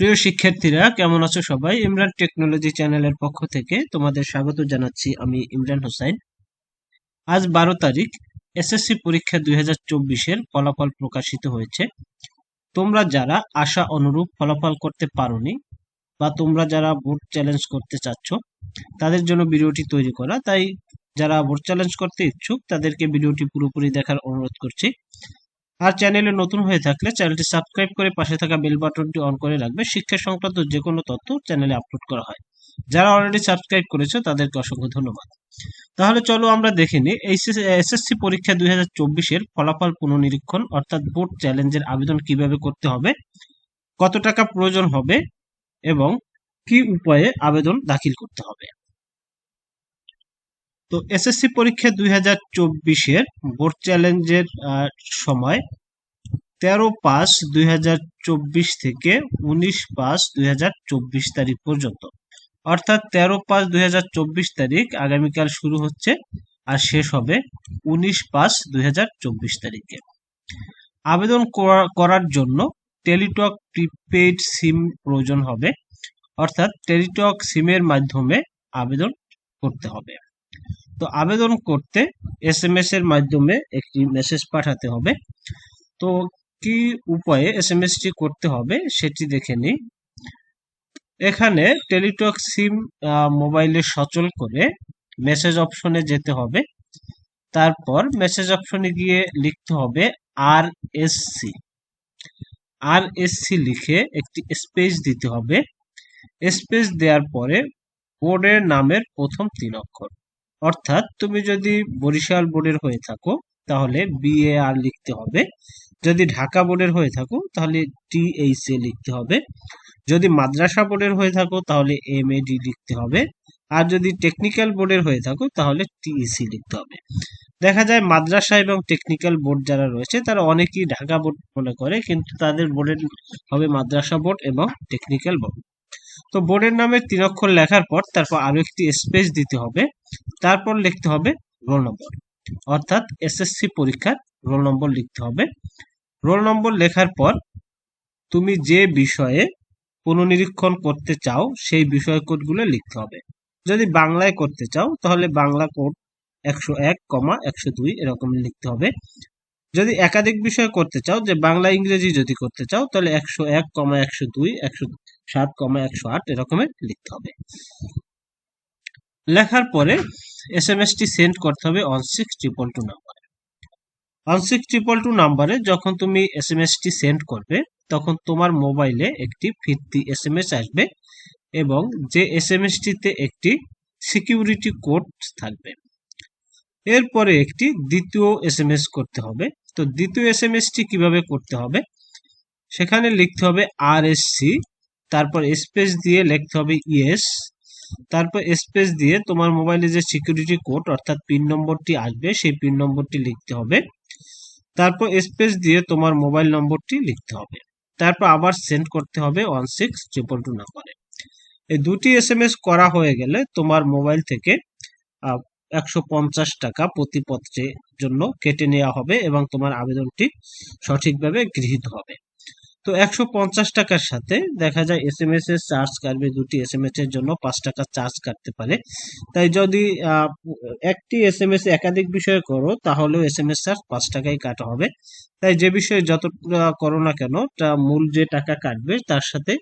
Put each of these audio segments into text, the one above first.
প্রিয় শিক্ষার্থীরা, কেমন আছো সবাই? ইমরান টেকনোলজি চ্যানেলের পক্ষ থেকে তোমাদের স্বাগত জানাচ্ছি আমি ইমরান হোসাইন। আজ বারো তারিখ এসএসসি পরীক্ষা দুই হাজার চব্বিশের ফলাফল প্রকাশিত হয়েছে। তোমরা যারা আশা অনুরূপ ফলাফল করতে পারোনি বা তোমরা যারা ভোট চ্যালেঞ্জ করতে চাচ্ছ, তাদের জন্য ভিডিওটি তৈরি করা। তাই যারা ভোট চ্যালেঞ্জ করতে ইচ্ছুক, তাদেরকে ভিডিওটি পুরোপুরি দেখার অনুরোধ করছি। আর চ্যানেলে নতুন হয়ে থাকলে চ্যানেলটি সাবস্ক্রাইব করে পাশে থাকা বেল বাটনটি অন করে রাখবে। শিক্ষা সংক্রান্ত যে কোনো তথ্য চ্যানেলে আপলোড করা হয়। যারা অলরেডি সাবস্ক্রাইব করেছে, তাদেরকে অসংখ্য ধন্যবাদ। তাহলে চলো আমরা দেখে নিই এসএসসি পরীক্ষা দুই হাজার চব্বিশের ফলাফল পুনঃনিরীক্ষণ অর্থাৎ বোর্ড চ্যালেঞ্জের আবেদন কীভাবে করতে হবে, কত টাকা প্রয়োজন হবে এবং কি উপায়ে আবেদন দাখিল করতে হবে। তো এসএসসি পরীক্ষা দুই হাজার চব্বিশের বোর্ড চ্যালেঞ্জের সময় তেরো পাঁচ দুই হাজার চব্বিশ থেকে উনিশ পাঁচ দুই হাজার চব্বিশ তারিখ পর্যন্ত। অর্থাৎ তেরো পাঁচ দুই হাজার চব্বিশ তারিখ আগামীকাল শুরু হচ্ছে আর শেষ হবে উনিশ পাঁচ দুই হাজার চব্বিশ তারিখে। আবেদন করার জন্য টেলিটক প্রিপেইড সিম প্রয়োজন হবে। অর্থাৎ টেলিটক সিমের মাধ্যমে আবেদন করতে হবে। তো আবেদন করতে এস এম এস এর মাধ্যমে একটি মেসেজ পাঠাতে হবে। তো কি উপায়ে এস এম এসটি করতে হবে সেটি দেখে নিই। এখানে টেলিটক সিম মোবাইলে সচল করে মেসেজ অপশনে যেতে হবে। তারপর মেসেজ অপশনে গিয়ে লিখতে হবে R S C R S C লিখে একটি স্পেস দিতে হবে। স্পেস দেওয়ার পরে বোর্ডের নামের প্রথম তিন অক্ষর। অর্থাৎ তুমি যদি বরিশাল বোর্ডের হয়ে থাকো, তাহলে বিএআর লিখতে হবে। যদি ঢাকা বোর্ডের হয়ে থাকো, তাহলে টিএইচ এ লিখতে হবে। যদি মাদ্রাসা বোর্ডের হয়ে থাকো, তাহলে এম ডি লিখতে হবে। আর যদি টেকনিক্যাল বোর্ডের হয়ে থাকো, তাহলে টিইসি লিখতে হবে। দেখা যায় মাদ্রাসা এবং টেকনিক্যাল বোর্ড যারা রয়েছে, তারা অনেকেই ঢাকা বোর্ড মনে করে, কিন্তু তাদের বোর্ডের হবে মাদ্রাসা বোর্ড এবং টেকনিক্যাল বোর্ড। তো বোর্ডের নামে তিন অক্ষর লেখার পর তারপর আরও একটি স্পেস দিতে হবে। তারপর লিখতে হবে রোল নম্বর অর্থাৎ এসএসসি পরীক্ষার রোল নম্বর লিখতে হবে। রোল নম্বর লেখার পর তুমি যে বিষয়ে পুনর্নিরীক্ষণ করতে চাও, সেই বিষয় কোডগুলো লিখতে হবে। যদি বাংলায় করতে চাও, তাহলে বাংলা কোড একশো এক কমা একশো দুই এরকম লিখতে হবে। যদি একাধিক বিষয় করতে চাও, যে বাংলা ইংরেজি যদি করতে চাও, তাহলে একশো এক কমা একশো দুই, একশো সাত কমা একশো আট এরকমের লিখতে হবে। লেখার পরে এস এম এসটি সেন্ড করতে হবে অন সিক্স ট্রিপল টু নাম্বারে অন সিক্স ট্রিপল টু নাম্বারে যখন তুমি এস এম এসটি সেন্ড করবে, তখন তোমার মোবাইলে একটি ফিরতি এস এম এস আসবে এবং যে এস এম এসটিতে একটি সিকিউরিটি কোড থাকবে। এরপরে একটি দ্বিতীয় এস এম এস করতে হবে। তো দ্বিতীয় এস এম এসটি কীভাবে করতে হবে? সেখানে লিখতে হবে আর এস সি তারপর স্পেস দিয়ে লিখতে হবে ইয়েস তারপর স্পেস দিয়ে তোমার মোবাইলে যে সিকিউরিটি কোড অর্থাৎ পিন নম্বরটি আসবে, সেই পিন নম্বরটি লিখতে হবে। তারপর স্পেস দিয়ে তোমার মোবাইল নম্বরটি লিখতে হবে। তারপর আবার সেন্ড করতে হবে ওয়ান সিক্স ট্রিপল টু নাম্বারে এই দুটি এস এম এস করা হয়ে গেলে তোমার মোবাইল থেকে একশো পঞ্চাশ টাকা প্রতি পত্রের জন্য কেটে নেওয়া হবে এবং তোমার আবেদনটি সঠিকভাবে গৃহীত হবে। তো একশো পঞ্চাশ টাকার সাথে দেখা যায় এস এম এস এর চার্জ কাটবে, দুটি এস এম এস এর জন্য পাঁচ টাকা চার্জ কাটতে পারে। তাই যদি একটি এস এম এস একাধিক বিষয়ে করো, তাহলেও এস এম এস চার্জ পাঁচ টাকাই কাটা হবে। তাই যে বিষয়ে যত করো না কেন, তা মূল যে টাকা কাটবে, তার সাথে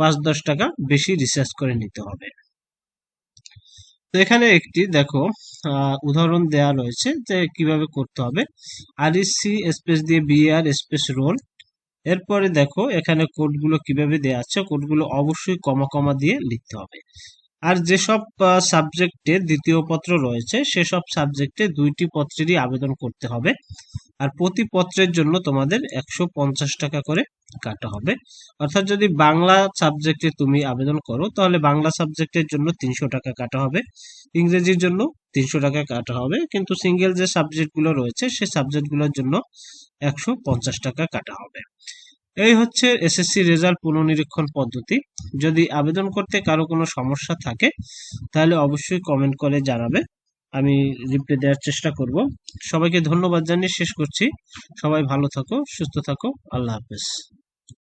পাঁচ দশ টাকা বেশি রিচার্জ করে নিতে হবে। তো এখানে একটি দেখো উদাহরণ দেয়া রয়েছে যে কীভাবে করতে হবে। আর সি স্পেস দিয়ে বিআর স্পেস রোল এরপরে দেখো, এখানে কোডগুলো কীভাবে দেওয়া আছে, কোডগুলো অবশ্যই কমা কমা দিয়ে লিখতে হবে। আর যেসব সাবজেক্টে দ্বিতীয় পত্র রয়েছে, সেসব সাবজেক্টে দুইটি পত্রেরই আবেদন করতে হবে। আর প্রতি পত্রের জন্য তোমাদের একশো পঞ্চাশ টাকা করে কাটা হবে। অর্থাৎ যদি বাংলা সাবজেক্টে তুমি আবেদন করো, তাহলে বাংলা সাবজেক্টের জন্য তিনশো টাকা কাটা হবে। ইংরেজির জন্য তিনশো টাকা কাটা হবে। কিন্তু সিঙ্গেল যে সাবজেক্টগুলো রয়েছে সেই সাবজেক্টগুলোর জন্য একশো পঞ্চাশ টাকা কাটা হবে। এই হচ্ছে এসএসসি রেজাল্ট পুনর্নিরীক্ষণ পদ্ধতি। যদি আবেদন করতে কারও কোনো সমস্যা থাকে, তাহলে অবশ্যই কমেন্ট করে জানাবে। আমি রিপ্লাই দেওয়ার চেষ্টা করব। সবাইকে ধন্যবাদ জানিয়ে শেষ করছি। সবাই ভালো থাকো, সুস্থ থাকো। আল্লাহ হাফেজ।